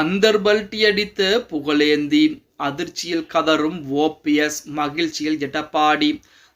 அந்தர்பல்ட்டி அடித்து புகழேந்தி. அதிர்ச்சியில் கதறும் ஓபிஎஸ் மகிழ்ச்சியில் எடப்பாடி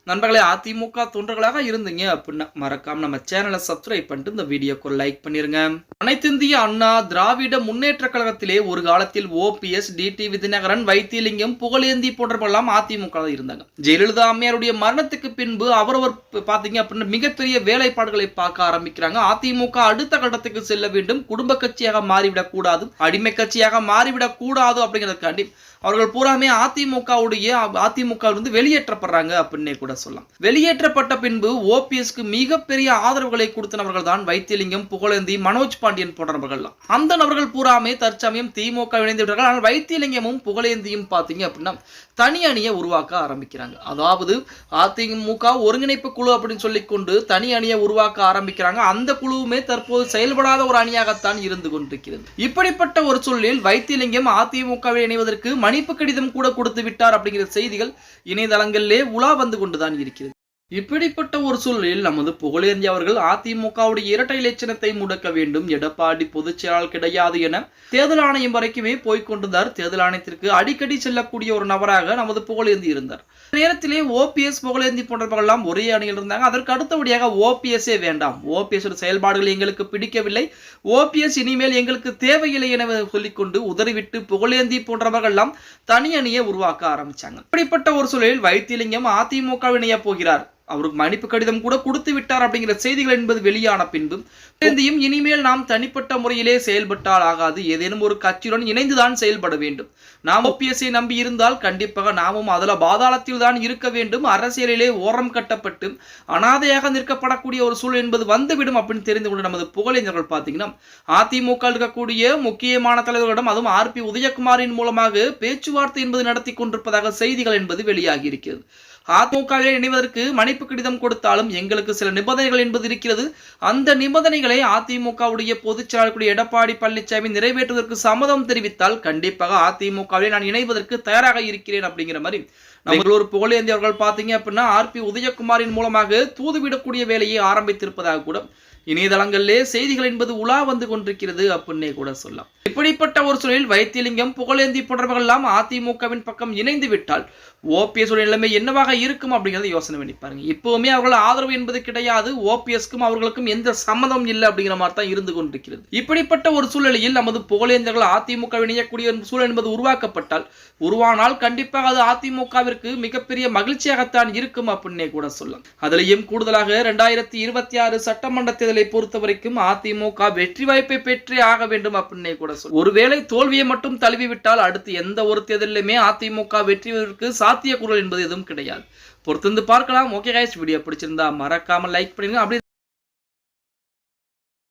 நண்பர்களே அதிமுக தொண்டர்களாக இருந்தீங்க அப்படின்னா மறக்காம நம்ம சேனலை சப்ஸ்கிரைப் பண்ணிட்டு இந்த வீடியோக்கு லைக் பண்ணிருங்க. அனைத்திந்திய அண்ணா திராவிட முன்னேற்ற கழகத்திலே ஒரு காலத்தில் ஓபிஎஸ் டிடி விதிநகரன் வைத்தியலிங்கம் புகழேந்தி போன்றவெல்லாம் அதிமுக இருந்தாங்க. ஜெயலலிதா அம்மையாருடைய மரணத்துக்கு பின்பு அவரவர் பாத்தீங்க அப்படின்னா மிகப்பெரிய வேலைப்பாடுகளை பார்க்க ஆரம்பிக்கிறாங்க. அதிமுக அடுத்த கட்டத்துக்கு செல்ல வேண்டும். குடும்ப கட்சியாக மாறிவிடக் கூடாது. அடிமை கட்சியாக மாறிவிடக் கூடாது அப்படிங்கிறதுக்காண்டி அவர்கள் பூராமே அதிமுகவுடைய அதிமுக வந்து வெளியேற்றப்படுறாங்க அப்படின்னே கூட சொல்லலாம். வெளியேற்றப்பட்ட பின்பு ஓபிஎஸ்க்கு மிகப்பெரிய ஆதரவுகளை கொடுத்த நபர்கள் தான் வைத்தியலிங்கம் புகழேந்தி மனோஜ் பாண்டியன் போன்ற நபர்கள்லாம். அந்த நபர்கள் பூராமே தற்சமயம் திமுக இணைந்து விட்டார்கள். ஆனால் வைத்தியலிங்கமும் புகழேந்தியும் பார்த்தீங்க அப்படின்னா தனி அணியை உருவாக்க ஆரம்பிக்கிறாங்க. அதாவது அதிமுக ஒருங்கிணைப்பு குழு அப்படின்னு சொல்லிக்கொண்டு தனி அணியை உருவாக்க ஆரம்பிக்கிறாங்க. அந்த குழுவுமே தற்போது செயல்படாத ஒரு அணியாகத்தான் இருந்து கொண்டிருக்கிறது. இப்படிப்பட்ட ஒரு சூழலில் வைத்தியலிங்கம் அதிமுகவில் இணைவதற்கு மன்னிப்பு கடிதம் கூட கொடுத்து விட்டார் அப்படிங்கிற செய்திகள் இணையதளங்களிலே உலா வந்து கொண்டு கொண்டுதான் இருக்கிறது இப்படிப்பட்ட ஒரு சூழலில் நமது புகழேந்தி அவர்கள் அதிமுகவுடைய இரட்டை இலட்சணத்தை முடக்க வேண்டும். எடப்பாடி பொதுச்செயலால் கிடையாது என தேர்தல் ஆணையம் வரைக்குமே போய்கொண்டிருந்தார் தேர்தல் ஆணையத்திற்கு அடிக்கடி செல்லக்கூடிய ஒரு நபராக நமது புகழேந்தி இருந்தார். நேரத்திலே ஓபிஎஸ் புகழேந்தி போன்றவர்கள்லாம் ஒரே அணியில் இருந்தாங்க. அதற்கு அடுத்தபடியாக ஓபிஎஸ்ஸே வேண்டாம். ஓபிஎஸ் செயல்பாடுகள் எங்களுக்கு பிடிக்கவில்லை. ஓபிஎஸ் இனிமேல் எங்களுக்கு தேவையில்லை என சொல்லிக்கொண்டு உதறிவிட்டு புகழேந்தி போன்றவர்கள்லாம் தனி அணியை உருவாக்க ஆரம்பிச்சாங்க. இப்படிப்பட்ட ஒரு சூழலில் வைத்திலிங்கம் அதிமுக இணைய போகிறார். அவருக்கு மன்னிப்பு கடிதம் கூட கொடுத்து விட்டார் அப்படிங்கிற செய்திகள் என்பது வெளியான பின்பு புகழேந்தியும் இனிமேல் நாம் தனிப்பட்ட முறையிலே செயல்பட்டால் ஆகாது. ஏதேனும் ஒரு கட்சியுடன் இணைந்துதான் செயல்பட வேண்டும். நாம் ஓபிஎஸ்ஐ நம்பி இருந்தால் கண்டிப்பாக நாமும் அதில் பாதாளத்தில் தான் இருக்க வேண்டும். அரசியலிலே ஓரம் கட்டப்பட்டு அனாதையாக நிற்கப்படக்கூடிய ஒரு சூழல் என்பது வந்துவிடும் அப்படின்னு தெரிந்து கொண்டு நமது புகழேந்தர்கள் பார்த்தீங்கன்னா அதிமுக இருக்கக்கூடிய முக்கியமான தலைவர்களிடம் அதுவும் ஆர் பி உதயகுமாரின் மூலமாக பேச்சுவார்த்தை என்பது நடத்தி கொண்டிருப்பதாக செய்திகள் என்பது வெளியாகி இருக்கிறது. அதிமுகவில் இணைவதற்கு மன்னிப்பு கடிதம் கொடுத்தாலும் எங்களுக்கு சில நிபந்தனைகள் என்பது இருக்கிறது. அந்த நிபந்தனைகளை அதிமுகவுடைய பொதுச் செயலாளர் எடப்பாடி பழனிசாமி நிறைவேற்றுவதற்கு சம்மதம் தெரிவித்தால் கண்டிப்பாக அதிமுகவில் நான் இணைவதற்கு தயாராக இருக்கிறேன் அப்படிங்கிற மாதிரி. நம்ம ஒரு புகழேந்தி அவர்கள் பார்த்தீங்க அப்படின்னா ஆர் பி உதயகுமாரின் மூலமாக தூதுவிடக்கூடிய வேலையை ஆரம்பித்திருப்பதாக கூட இணையதளங்களிலே செய்திகள் என்பது உலா வந்து கொண்டிருக்கிறது அப்படின்னே கூட சொல்லலாம். இப்படிப்பட்ட ஒரு சூழலில் வைத்தியலிங்கம் புகழேந்தி போன்றவர்கள் எல்லாம் அதிமுகவின் பக்கம் இணைந்து விட்டால் ஓபிஎஸ் நிலைமை என்னவாக இருக்கும் அப்படிங்கறத யோசனை பண்ணி பாருங்க. இப்பவுமே அவர்கள் ஆதரவு என்பது கிடையாது ஓபிஎஸ்க்கும் அவர்களுக்கும் எந்த சம்மதம் இல்லை அப்படிங்கிற மாதிரி தான் இருந்து கொண்டிருக்கிறது. இப்படிப்பட்ட ஒரு சூழ்நிலையில் நமது புகழேந்தர்கள் அதிமுக இணையக்கூடிய சூழல் என்பது உருவாக்கப்பட்டால் உருவானால் கண்டிப்பாக அது அதிமுகவிற்கு மிகப்பெரிய மகிழ்ச்சியாகத்தான் இருக்கும் அப்படின்னே கூட சொல்லலாம். அதிலையும் கூடுதலாக இரண்டாயிரத்தி இருபத்தி ஆறு சட்டமன்ற தேர்தலை பொறுத்த வரைக்கும் அதிமுக வெற்றி வாய்ப்பை பெற்றே ஆக வேண்டும் அப்படின்னே கூட சொல்லு ஒருவேளை தோல்வியை மட்டும் தழுவி விட்டால் அடுத்து எந்த ஒரு தேர்தலிலுமே அதிமுக வெற்றிவதற்கு சாத்தியக்கூறல் என்பது எதுவும் கிடையாது. பொறுத்திருந்து பார்க்கலாம். ஓகே கைஸ் வீடியோ பிடிச்சிருந்தா மறக்காம லைக் பண்ணுங்க. அப்படி